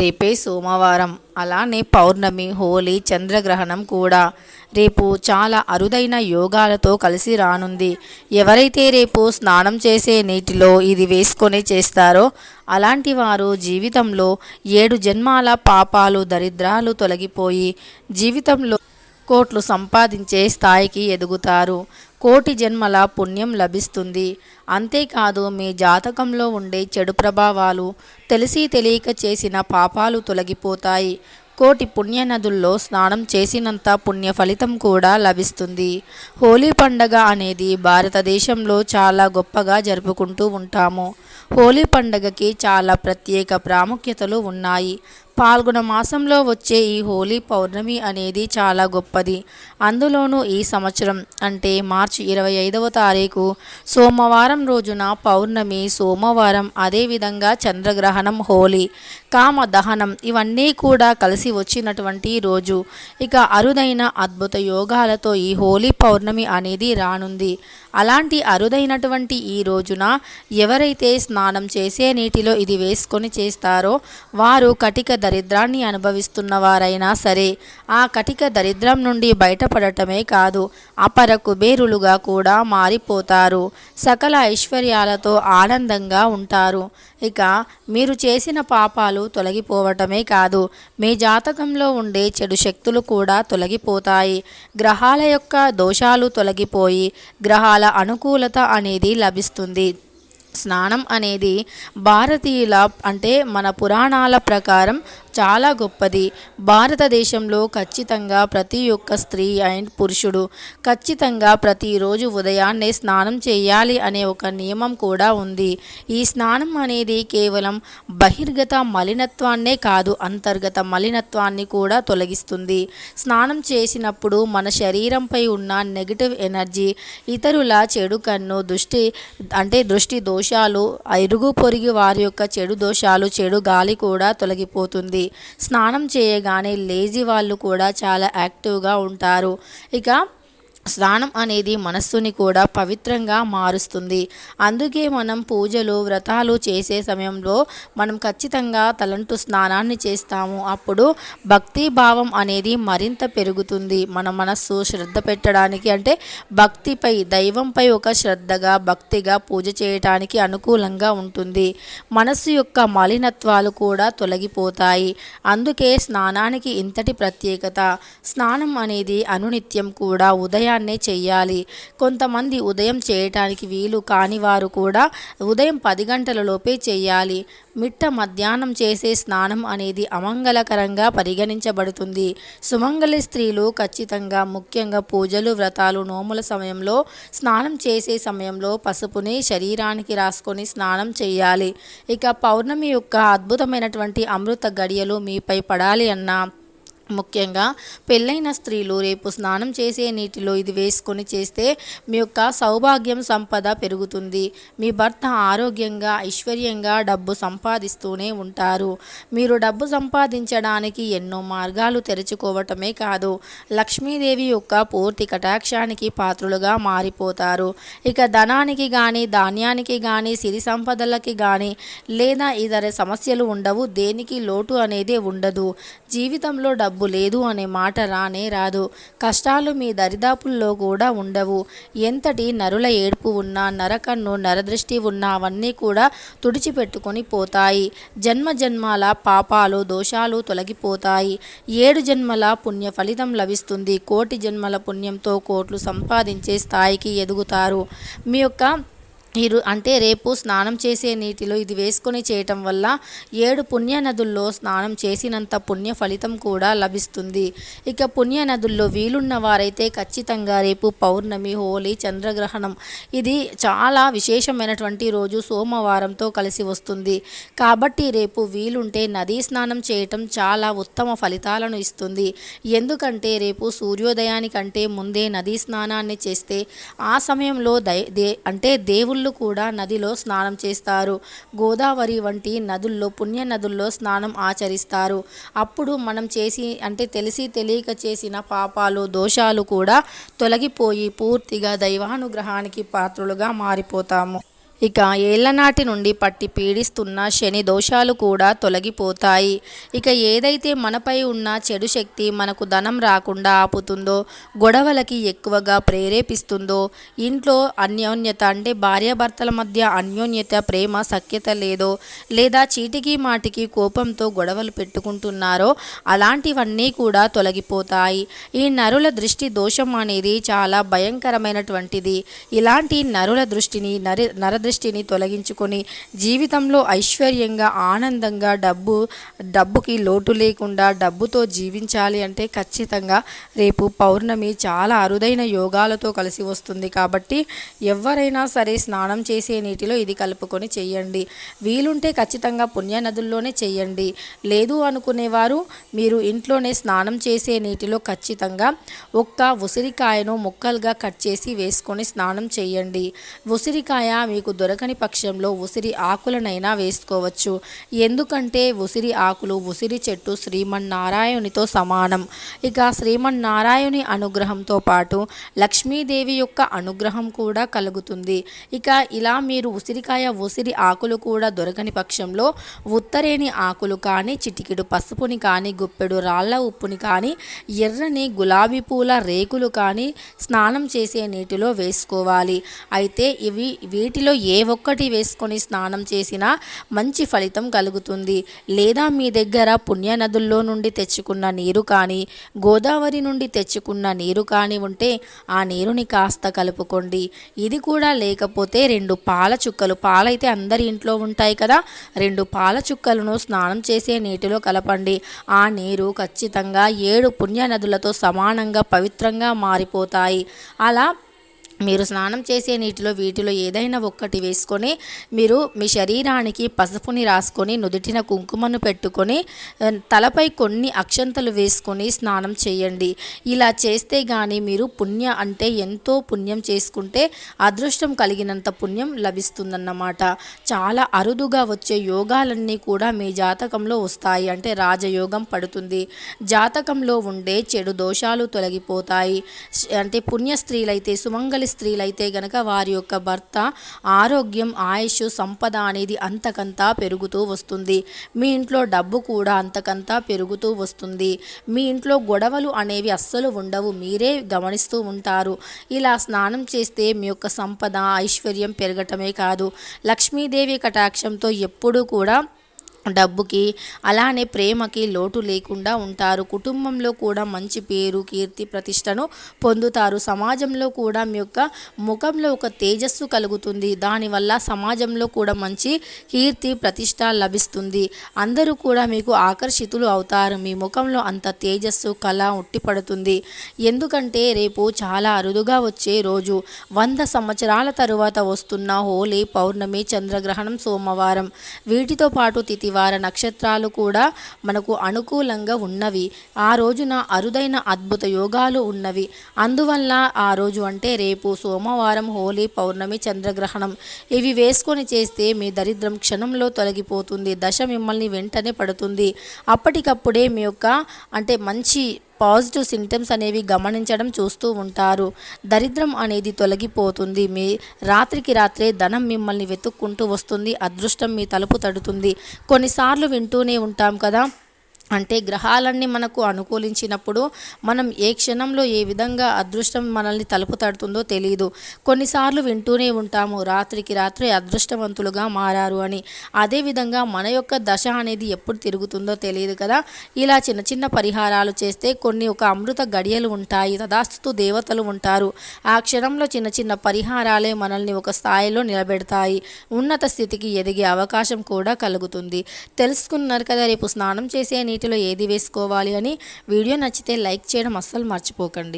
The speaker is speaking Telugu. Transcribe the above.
రేపే సోమవారం. అలానే పౌర్ణమి హోలీ చంద్రగ్రహణం కూడా. రేపు చాలా అరుదైన యోగాలతో కలిసి రానుంది. ఎవరైతే రేపు స్నానం చేసే నీటిలో ఇది వేసుకొని చేస్తారో అలాంటి వారు జీవితంలో ఏడు జన్మాల పాపాలు దరిద్రాలు తొలగిపోయి జీవితంలో కోట్లు సంపాదించే స్థాయికి ఎదుగుతారు. కోటి జన్మల పుణ్యం లభిస్తుంది. అంతేకాదు మీ జాతకంలో ఉండే చెడు ప్రభావాలు తెలిసి తెలియక చేసిన పాపాలు తొలగిపోతాయి. కోటి పుణ్య నదుల్లో స్నానం చేసినంత పుణ్య ఫలితం కూడా లభిస్తుంది. హోలీ పండగ అనేది భారతదేశంలో చాలా గొప్పగా జరుపుకుంటూ ఉంటాము. హోలీ పండగకి చాలా ప్రత్యేక ప్రాముఖ్యతలు ఉన్నాయి. పాల్గొన మాసంలో వచ్చే ఈ హోలీ పౌర్ణమి అనేది చాలా గొప్పది. అందులోనూ ఈ సంవత్సరం అంటే మార్చి ఇరవై ఐదవ తారీఖు సోమవారం రోజున పౌర్ణమి సోమవారం అదేవిధంగా చంద్రగ్రహణం హోలీ కామ దహనం ఇవన్నీ కూడా కలిసి వచ్చినటువంటి రోజు. ఇక అరుదైన అద్భుత యోగాలతో ఈ హోలీ పౌర్ణమి అనేది రానుంది. అలాంటి అరుదైనటువంటి ఈ రోజున ఎవరైతే స్నానం చేసే నీటిలో ఇది వేసుకొని చేస్తారో వారు కటిక దరిద్రాన్ని అనుభవిస్తున్న వారైనా సరే ఆ కటిక దరిద్రం నుండి బయటపడటమే కాదు అపర కుబేరులుగా కూడా మారిపోతారు. సకల ఐశ్వర్యాలతో ఆనందంగా ఉంటారు. ఇక మీరు చేసిన పాపాలు తొలగిపోవటమే కాదు మీ జాతకంలో ఉండే చెడు శక్తులు కూడా తొలగిపోతాయి. గ్రహాల యొక్క దోషాలు తొలగిపోయి గ్రహాల అనుకూలత అనేది లభిస్తుంది. స్నానం అనేది భారతీయుల అంటే మన పురాణాల ప్రకారం చాలా గొప్పది. భారతదేశంలో ఖచ్చితంగా ప్రతి ఒక్క స్త్రీ అండ్ పురుషుడు ఖచ్చితంగా ప్రతిరోజు ఉదయాన్నే స్నానం చేయాలి అనే ఒక నియమం కూడా ఉంది. ఈ స్నానం అనేది కేవలం బహిర్గత మలినత్వాన్నే కాదు అంతర్గత మలినత్వాన్ని కూడా తొలగిస్తుంది. స్నానం చేసినప్పుడు మన శరీరంపై ఉన్న నెగిటివ్ ఎనర్జీ ఇతరుల చెడు కన్ను దృష్టి అంటే దృష్టి దోషాలు ఇరుగు పొరుగు వారి యొక్క చెడు దోషాలు చెడు గాలి కూడా తొలగిపోతుంది. స్నానం చేయగానే లేజీ వాళ్ళు కూడా చాలా యాక్టివ్గా ఉంటారు. ఇక స్నానం అనేది మనస్సుని కూడా పవిత్రంగా మారుస్తుంది. అందుకే మనం పూజలు వ్రతాలు చేసే సమయంలో మనం ఖచ్చితంగా తలంటు స్నానాన్ని చేస్తాము. అప్పుడు భక్తి భావం అనేది మరింత పెరుగుతుంది. మన మనస్సు శ్రద్ధ పెట్టడానికి అంటే భక్తిపై దైవంపై ఒక శ్రద్ధగా భక్తిగా పూజ చేయటానికి అనుకూలంగా ఉంటుంది. మనస్సు యొక్క మలినత్వాలు కూడా తొలగిపోతాయి. అందుకే స్నానానికి ఇంతటి ప్రత్యేకత. స్నానం అనేది అనునిత్యం కూడా ఉదయం ఉదయాన్నే చేయాలి కొంతమంది ఉదయం చేయటానికి వీలు కాని వారు కూడా ఉదయం పది గంటలలోపే చేయాలి మిట్ట మధ్యాహ్నం చేసే స్నానం అనేది అమంగళకరంగా పరిగణించబడుతుంది. సుమంగళి స్త్రీలు ఖచ్చితంగా ముఖ్యంగా పూజలు వ్రతాలు నోముల సమయంలో స్నానం చేసే సమయంలో పసుపుని శరీరానికి రాసుకొని స్నానం చేయాలి ఇక పౌర్ణమి యొక్క అద్భుతమైనటువంటి అమృత గడియలు మీపై పడాలి అన్నా ముఖ్యంగా పెళ్ళైన స్త్రీలు రేపు స్నానం చేసే నీటిలో ఇది వేసుకొని చేస్తే మీ యొక్క సౌభాగ్యం సంపద పెరుగుతుంది. మీ భర్త ఆరోగ్యంగా ఐశ్వర్యంగా డబ్బు సంపాదిస్తూనే ఉంటారు. మీరు డబ్బు సంపాదించడానికి ఎన్నో మార్గాలు తెరుచుకోవటమే కాదు లక్ష్మీదేవి యొక్క పూర్తి కటాక్షానికి పాత్రులుగా మారిపోతారు. ఇక ధనానికి కానీ ధాన్యానికి కానీ సిరి సంపదలకి కానీ లేదా ఇతర సమస్యలు ఉండవు. దేనికి లోటు అనేది ఉండదు. జీవితంలో డబ్బు డబ్బు లేదు అనే మాట రానే రాదు. కష్టాలు మీ దరిదాపుల్లో కూడా ఉండవు. ఎంతటి నరుల ఏడుపు ఉన్నా నరకన్ను నరదృష్టి ఉన్నా అవన్నీ కూడా తుడిచిపెట్టుకొని పోతాయి. జన్మ జన్మాల పాపాలు దోషాలు తొలగిపోతాయి. ఏడు జన్మల పుణ్య ఫలితం లభిస్తుంది. కోటి జన్మల పుణ్యంతో కోట్లు సంపాదించే స్థాయికి ఎదుగుతారు. మీ యొక్క మీరు అంటే రేపు స్నానం చేసే నీటిలో ఇది వేసుకొని చేయటం వల్ల ఏడు పుణ్య నదుల్లో స్నానం చేసినంత పుణ్య ఫలితం కూడా లభిస్తుంది. ఇక పుణ్య నదుల్లో వీలున్న వారైతే ఖచ్చితంగా రేపు పౌర్ణమి హోలీ చంద్రగ్రహణం. ఇది చాలా విశేషమైనటువంటి రోజు సోమవారంతో కలిసి వస్తుంది. కాబట్టి రేపు వీలుంటే నదీ స్నానం చేయటం చాలా ఉత్తమ ఫలితాలను ఇస్తుంది. ఎందుకంటే రేపు సూర్యోదయానికంటే ముందే నదీ స్నానాన్ని చేస్తే ఆ సమయంలో దై దే అంటే దేవుళ్ళు భక్తులు కూడా నదిలో స్నానం చేస్తారు. గోదావరి వంటి నదుల్లో పుణ్య నదుల్లో స్నానం ఆచరిస్తారు. అప్పుడు మనం చేసి అంటే తెలిసి తెలియక చేసిన పాపాలు దోషాలు కూడా తొలగిపోయి పూర్తిగా దైవానుగ్రహానికి పాత్రులుగా మారిపోతాము. ఇక ఏళ్ళనాటి నుండి పట్టి పీడిస్తున్న శని దోషాలు కూడా తొలగిపోతాయి. ఇక ఏదైతే మనపై ఉన్న చెడు శక్తి మనకు ధనం రాకుండా ఆపుతుందో గొడవలకి ఎక్కువగా ప్రేరేపిస్తుందో ఇంట్లో అన్యోన్యత అంటే భార్యాభర్తల మధ్య అన్యోన్యత ప్రేమ సఖ్యత లేదో లేదా చీటికి మాటికి కోపంతో గొడవలు పెట్టుకుంటున్నారో అలాంటివన్నీ కూడా తొలగిపోతాయి. ఈ నరుల దృష్టి దోషం అనేది చాలా భయంకరమైనటువంటిది. ఇలాంటి నరుల దృష్టిని నరి నరదృష్టిని తొలగించుకొని జీవితంలో ఐశ్వర్యంగా ఆనందంగా డబ్బు డబ్బుకి లోటు లేకుండా డబ్బుతో జీవించాలి అంటే ఖచ్చితంగా రేపు పౌర్ణమి చాలా అరుదైన యోగాలతో కలిసి వస్తుంది. కాబట్టి ఎవరైనా సరే స్నానం చేసే నీటిలో ఇది కలుపుకొని చేయండి. వీలుంటే ఖచ్చితంగా పుణ్య నదుల్లోనే చేయండి. లేదు అనుకునేవారు మీరు ఇంట్లోనే స్నానం చేసే నీటిలో ఖచ్చితంగా ఒక్క ఉసిరికాయను ముక్కలుగా కట్ చేసి వేసుకొని స్నానం చేయండి. ఉసిరికాయ మీకు దొరకని పక్షంలో ఉసిరి ఆకులనైనా వేసుకోవచ్చు. ఎందుకంటే ఉసిరి ఆకులు ఉసిరి చెట్టు శ్రీమన్నారాయణునితో సమానం. ఇక శ్రీమన్నారాయణుని అనుగ్రహంతో పాటు లక్ష్మీదేవి యొక్క అనుగ్రహం కూడా కలుగుతుంది. ఇక ఇలా మీరు ఉసిరికాయ ఉసిరి ఆకులు కూడా దొరకని పక్షంలో ఉత్తరేని ఆకులు కానీ చిటికెడు పసుపుని కానీ గుప్పెడు రాళ్ళ ఉప్పుని కానీ ఎర్రని గులాబీ పూల రేకులు కానీ స్నానం చేసే నీటిలో వేసుకోవాలి. అయితే ఇవి వీటిలో ఏ ఒక్కటి వేసుకొని స్నానం చేసినా మంచి ఫలితం కలుగుతుంది. లేదా మీ దగ్గర పుణ్య నదుల్లో నుండి తెచ్చుకున్న నీరు కానీ గోదావరి నుండి తెచ్చుకున్న నీరు కానీ ఉంటే ఆ నీరుని కాస్త కలుపుకోండి. ఇది కూడా లేకపోతే రెండు పాల చుక్కలు పాలైతే అందరి ఇంట్లో ఉంటాయి కదా రెండు పాల చుక్కలను స్నానం చేసే నీటిలో కలపండి. ఆ నీరు ఖచ్చితంగా ఏడు పుణ్య నదులతో సమానంగా పవిత్రంగా మారిపోతాయి. అలా మీరు స్నానం చేసే నీటిలో వీటిలో ఏదైనా ఒక్కటి వేసుకొని మీరు మీ శరీరానికి పసుపుని రాసుకొని నుదుటిన కుంకుమను పెట్టుకొని తలపై కొన్ని అక్షంతలు వేసుకొని స్నానం చేయండి. ఇలా చేస్తే కానీ మీరు పుణ్య అంటే ఎంతో పుణ్యం చేసుకుంటే అదృష్టం కలిగినంత పుణ్యం లభిస్తుందన్నమాట. చాలా అరుదుగా వచ్చే యోగాలన్నీ కూడా మీ జాతకంలో వస్తాయి. అంటే రాజయోగం పడుతుంది. జాతకంలో ఉండే చెడు దోషాలు తొలగిపోతాయి. అంటే పుణ్య స్త్రీలైతే సుమంగళి స్త్రీలైతే గనక వారి యొక్క భర్త ఆరోగ్యం ఆయుష్ సంపద అనేది అంతకంతా పెరుగుతూ వస్తుంది. మీ ఇంట్లో డబ్బు కూడా అంతకంతా పెరుగుతూ వస్తుంది. మీ ఇంట్లో గొడవలు అనేవి అస్సలు ఉండవు. మీరే గమనిస్తూ ఉంటారు. ఇలా స్నానం చేస్తే మీ యొక్క సంపద ఐశ్వర్యం పెరగటమే కాదు. లక్ష్మీదేవి కటాక్షంతో ఎప్పుడూ కూడా డబ్బుకి అలానే ప్రేమకి లోటు లేకుండా ఉంటారు. కుటుంబంలో కూడా మంచి పేరు కీర్తి ప్రతిష్టను పొందుతారు. సమాజంలో కూడా మీ యొక్క ముఖంలో ఒక తేజస్సు కలుగుతుంది. దానివల్ల సమాజంలో కూడా మంచి కీర్తి ప్రతిష్ట లభిస్తుంది. అందరూ కూడా మీకు ఆకర్షితులు అవుతారు. మీ ముఖంలో అంత తేజస్సు కళ ఉట్టిపడుతుంది. ఎందుకంటే రేపు చాలా అరుదుగా వచ్చే రోజు. వంద సంవత్సరాల తరువాత వస్తున్న హోలీ పౌర్ణమి చంద్రగ్రహణం సోమవారం వీటితో పాటు వార నక్షత్రాలు కూడా మనకు అనుకూలంగా ఉన్నవి. ఆ రోజున అరుదైన అద్భుత యోగాలు ఉన్నవి. అందువల్ల ఆ రోజు అంటే రేపు సోమవారం హోలీ పౌర్ణమి చంద్రగ్రహణం. ఇవి వేసుకొని చేస్తే మీ దరిద్రం క్షణంలో తొలగిపోతుంది. దశ మిమ్మల్ని వెంటనే పడుతుంది. అప్పటికప్పుడే మీ యొక్క అంటే మంచి పాజిటివ్ సింటమ్స్ అనేవి గమనించడం చూస్తూ ఉంటారు. దరిద్రం అనేది తొలగిపోతుంది. మీ రాత్రికి రాత్రే ధనం మిమ్మల్ని వెతుక్కుంటూ వస్తుంది. అదృష్టం మీ తలుపు తడుతుంది. కొన్నిసార్లు వింటూనే ఉంటాం కదా. అంటే గ్రహాలన్నీ మనకు అనుకూలించినప్పుడు మనం ఏ క్షణంలో ఏ విధంగా అదృష్టం మనల్ని తలుపు తడుతుందో తెలియదు కొన్నిసార్లు వింటూనే ఉంటాము రాత్రికి రాత్రి అదృష్టవంతులుగా మారారు అని. అదేవిధంగా మన యొక్క దశ అనేది ఎప్పుడు తిరుగుతుందో తెలియదు కదా. ఇలా చిన్న చిన్న పరిహారాలు చేస్తే కొన్ని ఒక అమృత గడియలు ఉంటాయి తదాస్తు దేవతలు ఉంటారు. ఆ క్షణంలో చిన్న చిన్న పరిహారాలే మనల్ని ఒక స్థాయిలో నిలబెడతాయి. ఉన్నత స్థితికి ఎదిగే అవకాశం కూడా కలుగుతుంది. తెలుసుకున్నారు కదా రేపు స్నానం చేసే నీటిలో ఏది వేసుకోవాలి అని వీడియో నచ్చితే లైక్ చేయడం అస్సలు మర్చిపోకండి.